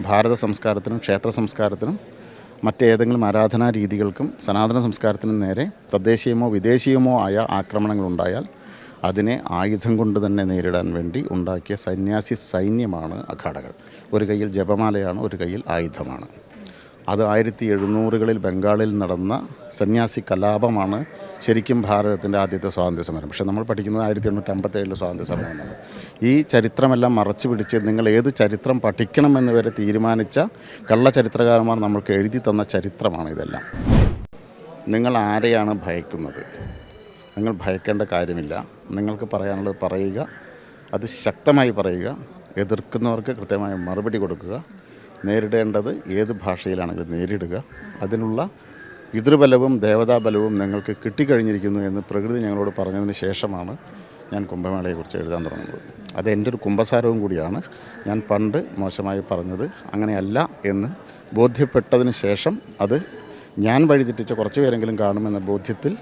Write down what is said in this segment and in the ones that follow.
ഭാരത സംസ്കാരത്തിനും ക്ഷേത്ര സംസ്കാരത്തിനും മറ്റേതെങ്കിലും ആരാധനാ രീതികൾക്കും സനാതന സംസ്കാരത്തിനും നേരെ തദ്ദേശീയമോ വിദേശീയമോ ആയ ആക്രമണങ്ങളുണ്ടായാൽ അതിനെ ആയുധം കൊണ്ട് തന്നെ നേരിടാൻ വേണ്ടി ഉണ്ടാക്കിയ സന്യാസി സൈന്യമാണ് അഖാഡകൾ. ഒരു കയ്യിൽ ജപമാലയാണ് ഒരു കയ്യിൽ ആയുധമാണ്. അത് ആയിരത്തി എഴുന്നൂറുകളിൽ ബംഗാളിൽ നടന്ന സന്യാസി കലാപമാണ് ശരിക്കും ഭാരതത്തിന്റെ ആദ്യത്തെ സ്വാതന്ത്ര്യ സമരം പക്ഷേ നമ്മൾ പഠിക്കുന്നത് ആയിരത്തി എണ്ണൂറ്റി അമ്പത്തേഴിലെ സ്വാതന്ത്ര്യ സമരം എന്നാണ് ഈ ചരിത്രമെല്ലാം മറച്ചു പിടിച്ച് നിങ്ങൾ ഏത് ചരിത്രം പഠിക്കണമെന്ന് വരെ തീരുമാനിച്ച കള്ളചരിത്രകാരന്മാർ നമ്മൾക്ക് എഴുതി തന്ന ചരിത്രമാണ് ഇതെല്ലാം. നിങ്ങൾ ആരെയാണ് ഭയക്കുന്നത്? നിങ്ങൾ ഭയക്കേണ്ട കാര്യമില്ല. നിങ്ങൾക്ക് പറയാനുള്ളത് പറയുക അത് ശക്തമായി പറയുക എതിർക്കുന്നവർക്ക് കൃത്യമായ മറുപടി കൊടുക്കുക നേരിടേണ്ടത് ഏത് ഭാഷയിലാണെങ്കിലും നേരിടുക അതിനുള്ള പിതൃബലവും ദേവതാബലവും നിങ്ങൾക്ക് കിട്ടിക്കഴിഞ്ഞിരിക്കുന്നു എന്ന് പ്രകൃതി ഞങ്ങളോട് പറഞ്ഞതിന് ശേഷമാണ് ഞാൻ കുംഭമേളയെക്കുറിച്ച് എഴുതാൻ തുടങ്ങുന്നത്. അത് എന്റെ ഒരു കുംഭസാരവും കൂടിയാണ്. ഞാൻ പണ്ട് മോശമായി പറഞ്ഞത് അങ്ങനെയല്ല എന്ന് ബോധ്യപ്പെട്ടതിന് ശേഷം അത് ഞാൻ വഴിതെറ്റിച്ച കുറച്ച് പേരെങ്കിലും കാണുമെന്ന ബോധ്യത്തിൽ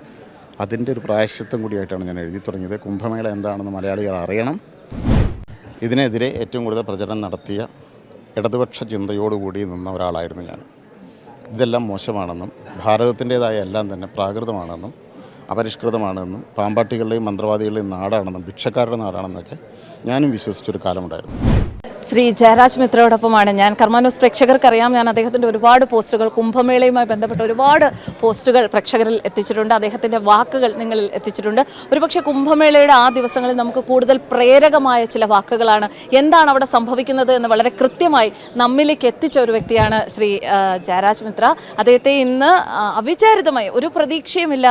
അതിന്റെ ഒരു പ്രായശ്ചിത്തം കൂടിയായിട്ടാണ് ഞാൻ എഴുതി തുടങ്ങിയത്. കുംഭമേള എന്താണെന്ന് മലയാളികൾ അറിയണം. ഇതിനെതിരെ ഏറ്റവും കൂടുതൽ പ്രചരണം നടത്തിയ ഇടതുപക്ഷ ചിന്തയോടുകൂടി നിന്ന ഒരാളായിരുന്നു ഞാൻ. ഇതെല്ലാം മോശമാണെന്നും ഭാരതത്തിന്റേതായ എല്ലാം തന്നെ പ്രാകൃതമാണെന്നും അപരിഷ്കൃതമാണെന്നും പാമ്പാട്ടികളുടെയും മന്ത്രവാദികളുടെയും നാടാണെന്നും ഭിക്ഷക്കാരുടെ നാടാണെന്നൊക്കെ ഞാനും വിശ്വസിച്ചൊരു കാലമുണ്ടായിരുന്നു. ശ്രീ ജയരാജ് മിത്രയോടൊപ്പമാണ്. ഞാൻ കർമാനൂസ് പ്രേക്ഷകർക്കറിയാം. ഞാൻ അദ്ദേഹത്തിന്റെ ഒരുപാട് പോസ്റ്റുകൾ കുംഭമേളയുമായി ബന്ധപ്പെട്ട ഒരുപാട് പോസ്റ്റുകൾ പ്രേക്ഷകരിൽ എത്തിച്ചിട്ടുണ്ട്. അദ്ദേഹത്തിന്റെ വാക്കുകൾ നിങ്ങളിൽ എത്തിച്ചിട്ടുണ്ട്. ഒരുപക്ഷെ കുംഭമേളയുടെ ആ ദിവസങ്ങളിൽ നമുക്ക് കൂടുതൽ പ്രേരകമായ ചില വാക്കുകളാണ്. എന്താണ് അവിടെ സംഭവിക്കുന്നത് എന്ന് വളരെ കൃത്യമായി നമ്മിലേക്ക് എത്തിച്ച ഒരു വ്യക്തിയാണ് ശ്രീ ജയരാജ് മിത്ര. അദ്ദേഹത്തെ ഇന്ന് അവിചാരിതമായി ഒരു പ്രതീക്ഷയുമില്ല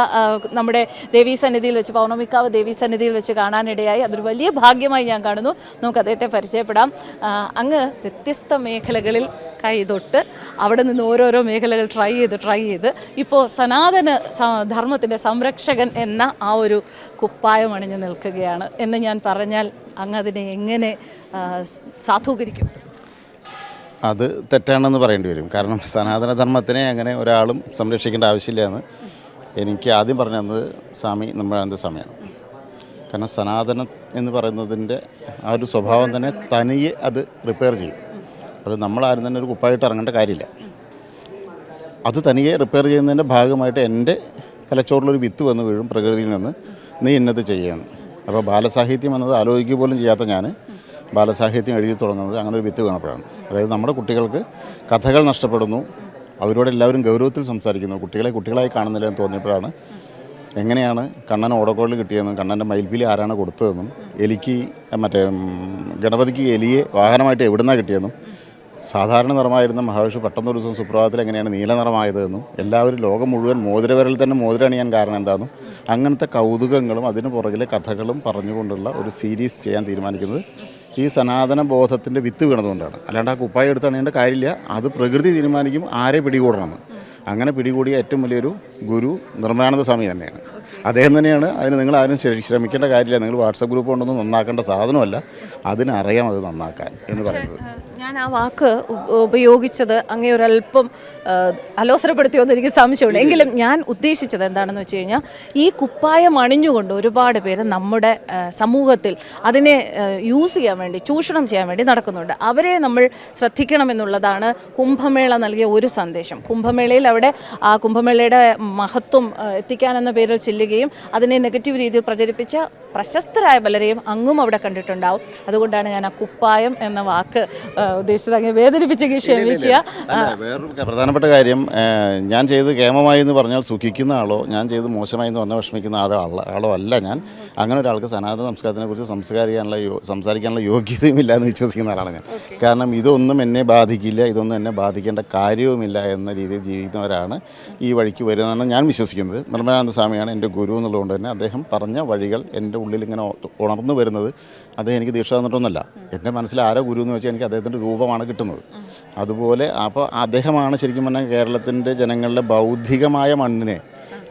നമ്മുടെ ദേവീ സന്നിധിയിൽ വെച്ച് പൗർണമിക്കാവ് ദേവീ സന്നിധിയിൽ വെച്ച് കാണാനിടയായി. അതൊരു വലിയ ഭാഗ്യമായി ഞാൻ കാണുന്നു. നമുക്ക് അദ്ദേഹത്തെ പരിചയപ്പെടാം. അങ്ങ് വ്യത്യസ്ത മേഖലകളിൽ കൈതൊട്ട് അവിടെ നിന്ന് ഓരോരോ മേഖലകൾ ട്രൈ ചെയ്ത് ട്രൈ ചെയ്ത്. ഇപ്പോൾ സനാതന ധർമ്മത്തിന്റെ സംരക്ഷകൻ എന്ന ആ ഒരു കുപ്പായം അണിഞ്ഞു നിൽക്കുകയാണ്. എന്ന് ഞാൻ പറഞ്ഞാൽ അങ്ങ് അതിനെ എങ്ങനെ സാധൂകരിക്കും? അത് തെറ്റാണെന്ന് പറയേണ്ടി വരും. കാരണം സനാതന ധർമ്മത്തിനെ അങ്ങനെ ഒരാളും സംരക്ഷിക്കേണ്ട ആവശ്യമില്ല എന്ന് എനിക്ക് ആദ്യം പറഞ്ഞു തന്നത് സ്വാമി നമ്മളാനന്ദ സ്വാമിയാണ് കാരണം സനാതനം എന്ന് പറയുന്നതിന്റെ ആ ഒരു സ്വഭാവം തന്നെ തനിയെ അത് റിപ്പയർ ചെയ്യും. അത് നമ്മളാരും തന്നെ ഒരു കുപ്പായിട്ട് ഇറങ്ങേണ്ട കാര്യമില്ല. അത് തനിയെ റിപ്പയർ ചെയ്യുന്നതിന്റെ ഭാഗമായിട്ട് എന്റെ തലച്ചോറിലൊരു വിത്ത് വന്ന് വീഴും പ്രകൃതിയിൽ നിന്ന്. നീ ഇന്നത് ചെയ്യാന്ന് അപ്പോൾ ബാലസാഹിത്യം എന്നത് ആലോചിക്കുക പോലും ചെയ്യാത്ത ഞാൻ ബാലസാഹിത്യം എഴുതി തുടങ്ങുന്നത് അങ്ങനെ ഒരു വിത്ത് വീണപ്പോഴാണ്. അതായത് നമ്മുടെ കുട്ടികൾക്ക് കഥകൾ നഷ്ടപ്പെടുന്നു. അവരോട് എല്ലാവരും ഗൗരവത്തിൽ സംസാരിക്കുന്നു. കുട്ടികളെ കുട്ടികളായി കാണുന്നില്ല എന്ന് തോന്നിയപ്പോഴാണ് എങ്ങനെയാണ് കണ്ണൻ ഓടക്കോളിൽ കിട്ടിയതെന്നും കണ്ണന്റെ മയിൽപ്പിലി ആരാണ് കൊടുത്തതെന്നും എലിക്ക് മറ്റേ ഗണപതിക്ക് എലിയെ വാഹനമായിട്ട് എവിടുന്നാണ് കിട്ടിയതെന്നും സാധാരണ നിറമായിരുന്ന മഹാവിഷ്ണു പെട്ടെന്ന് ഒരു ദിവസം സുപ്രഭാതത്തിൽ എങ്ങനെയാണ് നീല നിറമായതെന്നും എല്ലാവരും ലോകം മുഴുവൻ മോതിരവരൽ തന്നെ മോതിരണിയാൻ കാരണം എന്താണെന്നും അങ്ങനത്തെ കൗതുകങ്ങളും അതിന് പുറകിലെ കഥകളും പറഞ്ഞുകൊണ്ടുള്ള ഒരു സീരീസ് ചെയ്യാൻ തീരുമാനിക്കുന്നത് ഈ സനാതന ബോധത്തിന്റെ വിത്ത് വീണതുകൊണ്ടാണ്. അല്ലാണ്ട് ആ കുപ്പായം എടുത്ത് അണിയേണ്ട കാര്യമില്ല. അത് പ്രകൃതി തീരുമാനിക്കും ആരെ പിടികൂടണമെന്ന്. അങ്ങനെ പിടികൂടിയ ഏറ്റവും വലിയൊരു ഗുരു നിർമ്മലാനന്ദ സ്വാമി തന്നെയാണ്. അദ്ദേഹം തന്നെയാണ്. അതിന് നിങ്ങൾ ആരും ശ്ര- ശ്രമിക്കേണ്ട കാര്യമില്ല. നിങ്ങൾ വാട്സപ്പ് ഗ്രൂപ്പ് കൊണ്ടൊന്നും നന്നാക്കേണ്ട സാധനമല്ല. അതിനറിയാം അത് നന്നാക്കാൻ എന്ന് പറയുന്നത്. ഞാൻ ആ വാക്ക് ഉപയോഗിച്ചത് അങ്ങേ ഒരല്പം ആ, അലോസരപ്പെടുത്തിയോ എന്ന് എനിക്ക് സംശയമുണ്ട്. എങ്കിലും ഞാൻ ഉദ്ദേശിച്ചത് എന്താണെന്ന് വെച്ച് കഴിഞ്ഞാൽ ഈ കുപ്പായം അണിഞ്ഞുകൊണ്ട് ഒരുപാട് പേര് നമ്മുടെ സമൂഹത്തിൽ അതിനെ യൂസ് ചെയ്യാൻ വേണ്ടി ചൂഷണം ചെയ്യാൻ വേണ്ടി നടക്കുന്നുണ്ട്. അവരെ നമ്മൾ ശ്രദ്ധിക്കണമെന്നുള്ളതാണ് കുംഭമേള നൽകിയ ഒരു സന്ദേശം. കുംഭമേളയിൽ അവിടെ ആ കുംഭമേളയുടെ മഹത്വം എത്തിക്കാനെന്ന പേരിൽ ചെല്ലുകയും അതിനെ നെഗറ്റീവ് രീതിയിൽ പ്രചരിപ്പിച്ച പ്രശസ്തരായ പലരെയും അങ്ങും അവിടെ കണ്ടിട്ടുണ്ടാവും. അതുകൊണ്ടാണ് ഞാൻ ആ കുപ്പായം എന്ന വാക്ക് ഉദ്ദേശിച്ചത്. അങ്ങനെ വേദനിപ്പിച്ചെങ്കിൽ ക്ഷമിക്കുക. വേറൊരു പ്രധാനപ്പെട്ട കാര്യം ഞാൻ ചെയ്ത് കേമമായി എന്ന് പറഞ്ഞാൽ സുഖിക്കുന്ന ആളോ ഞാൻ ചെയ്ത് മോശമായി എന്ന് പറഞ്ഞാൽ വിഷമിക്കുന്ന ആളോ ആളോ അല്ല ഞാൻ. അങ്ങനെ ഒരാൾക്ക് സനാതന സംസ്കാരത്തിനെ കുറിച്ച് സംസാരിക്കാനുള്ള യോ- സംസാരിക്കാനുള്ള യോഗ്യതയും ഇല്ല എന്ന് വിശ്വസിക്കുന്ന ആളാണ് ഞാൻ. കാരണം ഇതൊന്നും എന്നെ ബാധിക്കില്ല ഇതൊന്നും എന്നെ ബാധിക്കേണ്ട കാര്യവുമില്ല എന്ന രീതിയിൽ ജീവിക്കുന്നവരാണ് ഈ വഴിക്ക് വരുന്നതെന്ന് ഞാൻ വിശ്വസിക്കുന്നത്. നിർമ്മലാനന്ദ സ്വാമിയാണ് എന്റെ ഗുരു എന്നുള്ളതുകൊണ്ട് തന്നെ അദ്ദേഹം പറഞ്ഞ വഴികൾ എന്റെ ഉള്ളിൽ ഇങ്ങനെ ഉണർന്നു വരുന്നത് അദ്ദേഹം എനിക്ക് ദീക്ഷ തന്നിട്ടൊന്നുമല്ല. എന്റെ മനസ്സിൽ ആരോ ഗുരു എന്ന് വെച്ചാൽ എനിക്ക് അദ്ദേഹത്തിന്റെ രൂപമാണ് കിട്ടുന്നത്. അതുപോലെ അപ്പോൾ അദ്ദേഹമാണ് ശരിക്കും പറഞ്ഞാൽ കേരളത്തിന്റെ ജനങ്ങളുടെ ബൗദ്ധികമായ മണ്ണിനെ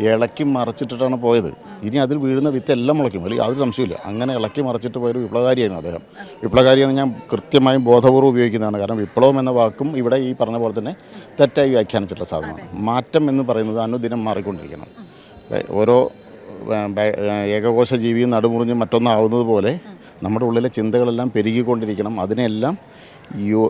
ഇളക്കി മറച്ചിട്ടിട്ടാണ് പോയത്. ഇനി അതിൽ വീഴുന്ന വിത്തെല്ലാം മുളയ്ക്കും. അല്ലെങ്കിൽ അത് സംശയമില്ല അങ്ങനെ ഇളക്കി മറച്ചിട്ട് പോയൊരു വിപ്ലവകാരിയായിരുന്നു അദ്ദേഹം. വിപ്ലവകാരി എന്ന് ഞാൻ കൃത്യമായും ബോധപൂർവം ഉപയോഗിക്കുന്നതാണ്. കാരണം വിപ്ലവം എന്ന വാക്കും ഇവിടെ ഈ പറഞ്ഞ പോലെ തന്നെ തെറ്റായി വ്യാഖ്യാനിച്ചിട്ടുള്ള സാധനമാണ്. മാറ്റം എന്ന് പറയുന്നത് അനുദിനം മാറിക്കൊണ്ടിരിക്കണം. ഓരോ ഏകകോശ ജീവിയും നടുമുറിഞ്ഞും മറ്റൊന്നാവുന്നത് പോലെ നമ്മുടെ ഉള്ളിലെ ചിന്തകളെല്ലാം പെരുകിക്കൊണ്ടിരിക്കണം. അതിനെല്ലാം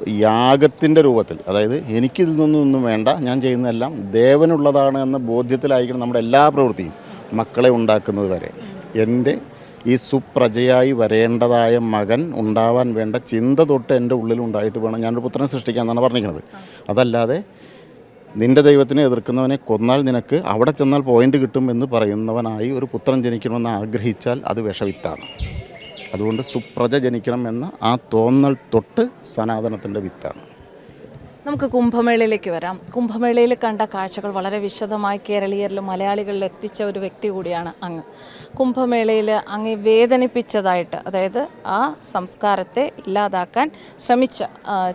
യാഗത്തിന്റെ രൂപത്തിൽ അതായത് എനിക്കിതിൽ നിന്നൊന്നും വേണ്ട ഞാൻ ചെയ്യുന്നതെല്ലാം ദേവനുള്ളതാണ് എന്ന ബോധ്യത്തിലായിരിക്കണം നമ്മുടെ എല്ലാ പ്രവൃത്തിയും മക്കളെ ഉണ്ടാക്കുന്നത് വരെ. എന്റെ ഈ സുപ്രജയായി വരേണ്ടതായ മകൻ ഉണ്ടാവാൻ വേണ്ട ചിന്ത തൊട്ട് എന്റെ ഉള്ളിലുണ്ടായിട്ട് വേണം ഞാനൊരു പുത്രനെ സൃഷ്ടിക്കാൻ എന്നാണ് പറഞ്ഞിരിക്കുന്നത്. അതല്ലാതെ നിന്റെ ദൈവത്തിനെ എതിർക്കുന്നവനെ കൊന്നാൽ നിനക്ക് അവിടെ ചെന്നാൽ പോയിന്റ് കിട്ടും എന്ന് പറയുന്നവനായി ഒരു പുത്രൻ ജനിക്കണമെന്ന് ആഗ്രഹിച്ചാൽ അത് വിഷവിത്താണ്. അതുകൊണ്ട് സുപ്രജ ജനിക്കണം എന്ന ആ തോന്നൽ തൊട്ട് സനാതനത്തിന്റെ വിത്താണ്. നമുക്ക് കുംഭമേളയിലേക്ക് വരാം. കുംഭമേളയിൽ കണ്ട കാഴ്ചകൾ വളരെ വിശദമായി കേരളീയരിലും മലയാളികളിൽ എത്തിച്ച ഒരു വ്യക്തി കൂടിയാണ് അങ്ങ്. കുംഭമേളയിൽ അങ്ങ് വേദനിപ്പിച്ചതായിട്ട് അതായത് ആ സംസ്കാരത്തെ ഇല്ലാതാക്കാൻ ശ്രമിച്ച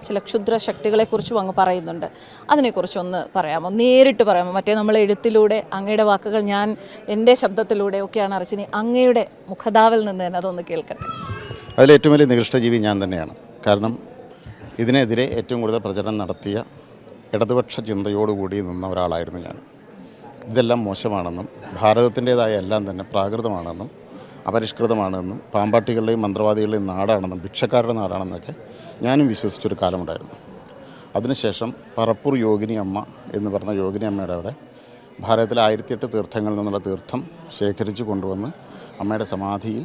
ചില ക്ഷുദ്ര ശക്തികളെക്കുറിച്ചും അങ്ങ് പറയുന്നുണ്ട്. അതിനെക്കുറിച്ചൊന്ന് പറയാമോ? നേരിട്ട് പറയാമോ? മറ്റേ നമ്മൾ എഴുത്തിലൂടെ അങ്ങയുടെ വാക്കുകൾ ഞാൻ എന്റെ ശബ്ദത്തിലൂടെ ഒക്കെയാണ് അറിച്ചിനി അങ്ങയുടെ മുഖതാവിൽ നിന്ന് തന്നെ അതൊന്ന് കേൾക്കട്ടെ. അതിലേറ്റവും വലിയ നികൃഷ്ടജീവി ഞാൻ തന്നെയാണ്. കാരണം ഇതിനെതിരെ ഏറ്റവും കൂടുതൽ പ്രചരണം നടത്തിയ ഇടതുപക്ഷ ചിന്തയോടുകൂടി നിന്ന ഒരാളായിരുന്നു ഞാൻ. ഇതെല്ലാം മോശമാണെന്നും ഭാരതത്തിന്റേതായ എല്ലാം തന്നെ പ്രാകൃതമാണെന്നും അപരിഷ്കൃതമാണെന്നും പാമ്പാട്ടികളുടെയും മന്ത്രവാദികളുടെയും നാടാണെന്നും ഭിക്ഷക്കാരുടെ നാടാണെന്നൊക്കെ ഞാനും വിശ്വസിച്ചൊരു കാലമുണ്ടായിരുന്നു. അതിനുശേഷം പറപ്പൂർ യോഗിനി അമ്മ എന്ന് പറഞ്ഞ യോഗിനി അമ്മയുടെ അവിടെ ഭാരതത്തിലെ ആയിരത്തിയെട്ട് തീർത്ഥങ്ങളിൽ നിന്നുള്ള തീർത്ഥം ശേഖരിച്ചു കൊണ്ടുവന്ന് അമ്മയുടെ സമാധിയിൽ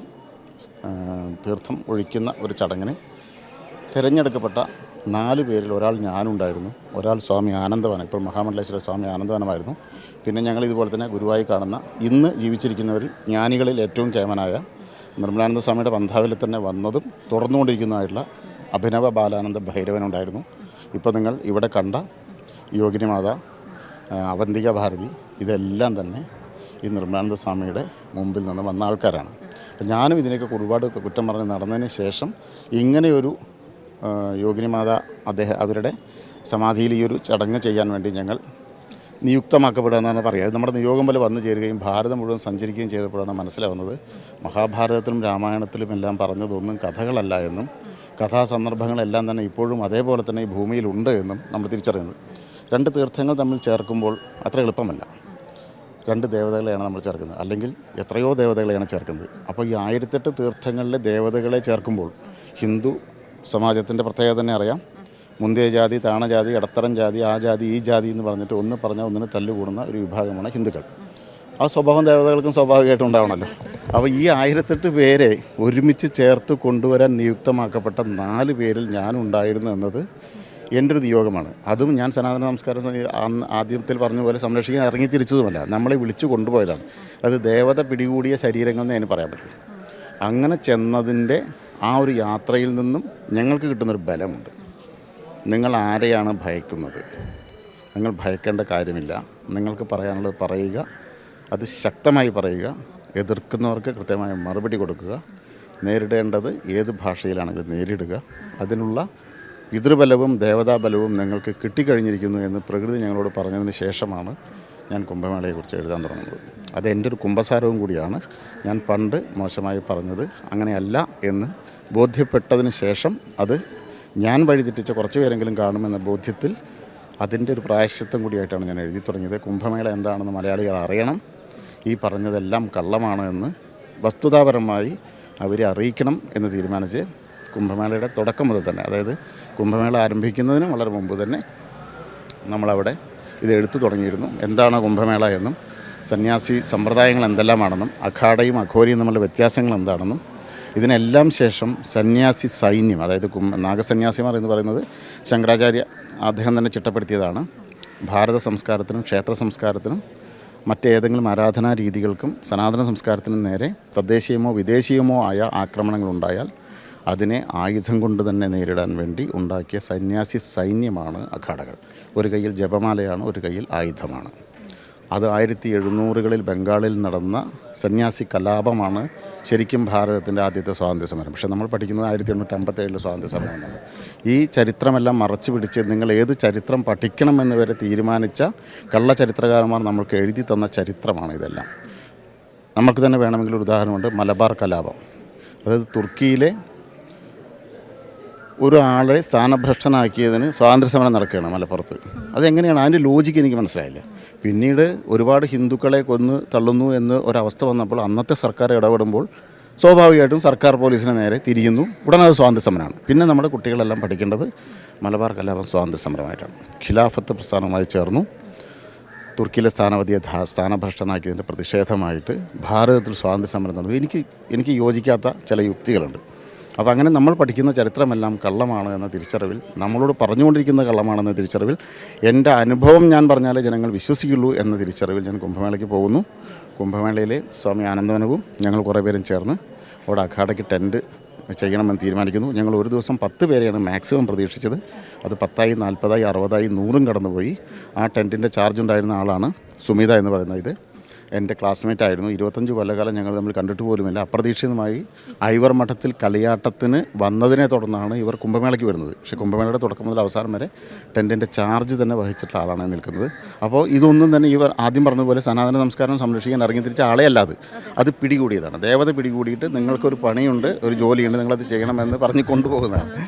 തീർത്ഥം ഒഴിക്കുന്ന ഒരു ചടങ്ങിന് തിരഞ്ഞെടുക്കപ്പെട്ട നാല് പേരിൽ ഒരാൾ ഞാനുണ്ടായിരുന്നു. ഒരാൾ സ്വാമി ആനന്ദവനം. ഇപ്പോൾ മഹാമണ്ഡലേശ്വര സ്വാമി ആനന്ദവനമായിരുന്നു. പിന്നെ ഞങ്ങൾ ഇതുപോലെ തന്നെ ഗുരുവായി കാണുന്ന ഇന്ന് ജീവിച്ചിരിക്കുന്നവരിൽ ജ്ഞാനികളിൽ ഏറ്റവും കേമനായ നിർമ്മലാനന്ദ സ്വാമിയുടെ പന്ഥാവിൽ തന്നെ വന്നതും തുടർന്നുകൊണ്ടിരിക്കുന്നതായിട്ടുള്ള അഭിനവ ബാലാനന്ദ ഭൈരവനുണ്ടായിരുന്നു. ഇപ്പോൾ നിങ്ങൾ ഇവിടെ കണ്ട യോഗിനിമാത അവന്തിക ഭാരതി ഇതെല്ലാം തന്നെ ഈ നിർമ്മലാനന്ദ സ്വാമിയുടെ മുമ്പിൽ നിന്ന് വന്ന ആൾക്കാരാണ്. ഞാനും ഇതിനൊക്കെ ഒരുപാട് കുറ്റം പറഞ്ഞ് നടന്നതിന് ശേഷം ഇങ്ങനെയൊരു ആ, യോഗിനി മാത അദ്ദേഹം അവരുടെ സമാധിയിൽ ഈ ഒരു ചടങ്ങ് ചെയ്യാൻ വേണ്ടി ഞങ്ങൾ നിയുക്തമാക്കപ്പെടുക എന്നാണ് അത് നമ്മുടെ നിയോഗം പോലെ വന്നു ചേരുകയും ഭാരതം മുഴുവൻ സഞ്ചരിക്കുകയും ചെയ്തപ്പോഴാണ് മനസ്സിലാവുന്നത്. മഹാഭാരതത്തിലും രാമായണത്തിലും എല്ലാം പറഞ്ഞതൊന്നും കഥകളല്ല എന്നും കഥാസന്ദർഭങ്ങളെല്ലാം തന്നെ ഇപ്പോഴും അതേപോലെ തന്നെ ഈ ഭൂമിയിലുണ്ട് എന്നും നമ്മൾ തിരിച്ചറിയുന്നത് രണ്ട് തീർത്ഥങ്ങൾ തമ്മിൽ ചേർക്കുമ്പോൾ അത്ര എളുപ്പമല്ല. രണ്ട് ദേവതകളെയാണ് നമ്മൾ ചേർക്കുന്നത്. അല്ലെങ്കിൽ എത്രയോ ദേവതകളെയാണ് ചേർക്കുന്നത്. അപ്പോൾ ഈ ആയിരത്തെട്ട് തീർത്ഥങ്ങളിലെ ദേവതകളെ ചേർക്കുമ്പോൾ ഹിന്ദു സമാജത്തിന്റെ പ്രത്യേകത തന്നെ അറിയാം. മുന്തിയ ജാതി താണജാതി ഇടത്തരം ജാതി ആ ജാതി ഈ ജാതി എന്ന് പറഞ്ഞിട്ട് ഒന്ന് പറഞ്ഞാൽ ഒന്നിന് തല്ലുകൂടുന്ന ഒരു വിഭാഗമാണ് ഹിന്ദുക്കൾ. ആ സ്വഭാവം ദേവതകൾക്കും സ്വാഭാവികമായിട്ടും ഉണ്ടാവണമല്ലോ. അപ്പോൾ ഈ ആയിരത്തെട്ട് പേരെ ഒരുമിച്ച് ചേർത്ത് കൊണ്ടുവരാൻ നിയുക്തമാക്കപ്പെട്ട നാല് പേരിൽ ഞാനുണ്ടായിരുന്നു എന്നത് എന്റെ ഒരു നിയോഗമാണ്. അതും ഞാൻ സനാതന നമസ്കാരം ആദ്യത്തിൽ പറഞ്ഞ പോലെ സംരക്ഷിക്കാൻ ഇറങ്ങി തിരിച്ചതുമല്ല. നമ്മളെ വിളിച്ചു കൊണ്ടുപോയതാണ്. അത് ദേവത പിടികൂടിയ ശരീരങ്ങൾ എന്ന് അതിന് പറയാൻ പറ്റും. അങ്ങനെ ചെന്നതിന്റെ ആ ഒരു യാത്രയിൽ നിന്നും ഞങ്ങൾക്ക് കിട്ടുന്നൊരു ബലമുണ്ട്. നിങ്ങൾ ആരെയാണ് ഭയക്കുന്നത്? നിങ്ങൾ ഭയക്കേണ്ട കാര്യമില്ല. നിങ്ങൾക്ക് പറയാനുള്ളത് പറയുക അത് ശക്തമായി പറയുക എതിർക്കുന്നവർക്ക് കൃത്യമായ മറുപടി കൊടുക്കുക നേരിടേണ്ടത് ഏത് ഭാഷയിലാണെങ്കിലും നേരിടുക. അതിനുള്ള പിതൃബലവും ദേവതാബലവും നിങ്ങൾക്ക് കിട്ടിക്കഴിഞ്ഞിരിക്കുന്നു എന്ന് പ്രകൃതി ഞങ്ങളോട് പറഞ്ഞതിന് ശേഷമാണ് ഞാൻ കുംഭമേളയെക്കുറിച്ച് എഴുതാൻ തുടങ്ങുന്നത്. അത് എന്റെ ഒരു കുമ്പസാരവും കൂടിയാണ്. ഞാൻ പണ്ട് മോശമായി പറഞ്ഞത് അങ്ങനെയല്ല എന്ന് ബോധ്യപ്പെട്ടതിന് ശേഷം അത് ഞാൻ വഴിതെറ്റിച്ച കുറച്ച് പേരെങ്കിലും കാണുമെന്ന ബോധ്യത്തിൽ അതിന്റെ ഒരു പ്രായശ്ചിത്തം കൂടിയായിട്ടാണ് ഞാൻ എഴുതി തുടങ്ങിയത്. കുംഭമേള എന്താണെന്ന് മലയാളികൾ അറിയണം. ഈ പറഞ്ഞതെല്ലാം കള്ളമാണ് എന്ന് വസ്തുതാപരമായി അവരെ അറിയിക്കണം എന്ന് തീരുമാനിച്ച് കുംഭമേളയുടെ തുടക്കം മുതൽ തന്നെ അതായത് കുംഭമേള ആരംഭിക്കുന്നതിന് വളരെ മുമ്പ് തന്നെ നമ്മളവിടെ ഇത് എടുത്തു തുടങ്ങിയിരുന്നു. എന്താണ് കുംഭമേള എന്നും സന്യാസി സമ്പ്രദായങ്ങൾ എന്തെല്ലാമാണെന്നും അഖാഡയും അഘോരിയും തമ്മിലുള്ള വ്യത്യാസങ്ങൾ എന്താണെന്നും ഇതിനെല്ലാം ശേഷം സന്യാസി സൈന്യം അതായത് നാഗസന്യാസിമാർ എന്ന് പറയുന്നത് ശങ്കരാചാര്യ അദ്ദേഹം തന്നെ ചിട്ടപ്പെടുത്തിയതാണ്. ഭാരത സംസ്കാരത്തിനും ക്ഷേത്ര സംസ്കാരത്തിനും മറ്റേതെങ്കിലും ആരാധനാ രീതികൾക്കും സനാതന സംസ്കാരത്തിനും നേരെ തദ്ദേശീയമോ വിദേശീയമോ ആയ ആക്രമണങ്ങളുണ്ടായാൽ അതിനെ ആയുധം കൊണ്ട് തന്നെ നേരിടാൻ വേണ്ടി ഉണ്ടാക്കിയ സന്യാസി സൈന്യമാണ് അഖാഡകൾ. ഒരു കയ്യിൽ ജപമാലയാണ് ഒരു കയ്യിൽ ആയുധമാണ്. അത് ആയിരത്തി എഴുന്നൂറുകളിൽ ബംഗാളിൽ നടന്ന സന്യാസി കലാപമാണ് ശരിക്കും ഭാരതത്തിന്റെ ആദ്യത്തെ സ്വാതന്ത്ര്യ സമരം. പക്ഷേ നമ്മൾ പഠിക്കുന്നത് ആയിരത്തി എണ്ണൂറ്റി അമ്പത്തേഴിലെ സ്വാതന്ത്ര്യ സമരമാണ്. ഈ ചരിത്രമെല്ലാം മറച്ചു പിടിച്ച് നിങ്ങൾ ഏത് ചരിത്രം പഠിക്കണമെന്ന് വരെ തീരുമാനിച്ച കള്ളചരിത്രകാരന്മാർ നമ്മൾക്ക് എഴുതി തന്ന ചരിത്രമാണ് ഇതെല്ലാം. നമുക്ക് തന്നെ വേണമെങ്കിൽ ഒരു ഉദാഹരണമുണ്ട് മലബാർ കലാപം. അതായത് തുർക്കിയിലെ ഒരാളെ സ്ഥാനഭ്രഷ്ടനാക്കിയതിന് സ്വാതന്ത്ര്യ സമരം നടക്കുകയാണ് മലപ്പുറത്ത്. അതെങ്ങനെയാണ്? അതിന്റെ ലോജിക്ക് എനിക്ക് മനസ്സിലായില്ല. പിന്നീട് ഒരുപാട് ഹിന്ദുക്കളെ കൊന്ന് തള്ളുന്നു എന്ന് ഒരവസ്ഥ വന്നപ്പോൾ അന്നത്തെ സർക്കാർ ഇടപെടുമ്പോൾ സ്വാഭാവികമായിട്ടും സർക്കാർ പോലീസിന് നേരെ തിരിയുന്നു. ഉടനെ അത് സ്വാതന്ത്ര്യ സമരമാണ് പിന്നെ നമ്മുടെ കുട്ടികളെല്ലാം പഠിക്കേണ്ടത് മലബാർ കലാപം സ്വാതന്ത്ര്യ സമരമായിട്ടാണ് ഖിലാഫത്ത് പ്രസ്ഥാനവുമായി ചേർന്നു. തുർക്കിയിലെ സ്ഥാനപതിയെ സ്ഥാനഭ്രഷ്ടനാക്കിയതിന്റെ പ്രതിഷേധമായിട്ട് ഭാരതത്തിൽ സ്വാതന്ത്ര്യ സമരം നടന്നു. എനിക്ക് എനിക്ക് യോജിക്കാത്ത ചില യുക്തികളുണ്ട്. അപ്പോൾ അങ്ങനെ നമ്മൾ പഠിക്കുന്ന ചരിത്രമെല്ലാം കള്ളമാണ് എന്ന തിരിച്ചറിവിൽ നമ്മളോട് പറഞ്ഞുകൊണ്ടിരിക്കുന്ന കള്ളമാണെന്ന തിരിച്ചറിവിൽ എന്റെ അനുഭവം ഞാൻ പറഞ്ഞാലേ ജനങ്ങൾ വിശ്വസിക്കുള്ളൂ എന്ന തിരിച്ചറിവിൽ ഞാൻ കുംഭമേളയ്ക്ക് പോകുന്നു. കുംഭമേളയിലെ സ്വാമി ആനന്ദവനവും ഞങ്ങൾ കുറേ പേരും ചേർന്ന് അവിടെ അഖാഡയ്ക്ക് ടെന്റ് ചെയ്യണമെന്ന് തീരുമാനിക്കുന്നു. ഞങ്ങൾ ഒരു ദിവസം പത്ത് പേരെയാണ് മാക്സിമം പ്രതീക്ഷിച്ചത്. അത് പത്തായി നാൽപ്പതായി അറുപതായി നൂറും കടന്നുപോയി. ആ ടെന്റിന്റെ ചാർജ് ഉണ്ടായിരുന്ന ആളാണ് സുമിത എന്ന് പറയുന്ന ഇത്. എന്റെ ക്ലാസ്മേറ്റ് ആയിരുന്നു. ഇരുപത്തഞ്ച് കൊല്ലകാലം ഞങ്ങൾ നമ്മൾ കണ്ടിട്ട് പോലുമില്ല. അപ്രതീക്ഷിതമായി ഐവർ മഠത്തിൽ കളിയാട്ടത്തിന് വന്നതിനെ തുടർന്നാണ് ഇവർ കുംഭമേളയ്ക്ക് വരുന്നത്. പക്ഷേ കുംഭമേളയുടെ തുടക്കം മുതൽ അവസാനം വരെ ടെന്റിന്റെ ചാർജ് തന്നെ വഹിച്ചിട്ടുള്ള ആളാണ് നിൽക്കുന്നത്. അപ്പോൾ ഇതൊന്നും തന്നെ ഇവർ ആദ്യം പറഞ്ഞതുപോലെ സനാതന സംസ്കാരം സംരക്ഷിക്കാൻ ഇറങ്ങി തിരിച്ച ആളെ അല്ലാതെ അത് പിടികൂടിയതാണ്. ദേവത പിടികൂടിയിട്ട് നിങ്ങൾക്കൊരു പണിയുണ്ട് ഒരു ജോലിയുണ്ട് നിങ്ങളത് ചെയ്യണമെന്ന് പറഞ്ഞ് കൊണ്ടുപോകുന്നതാണ്.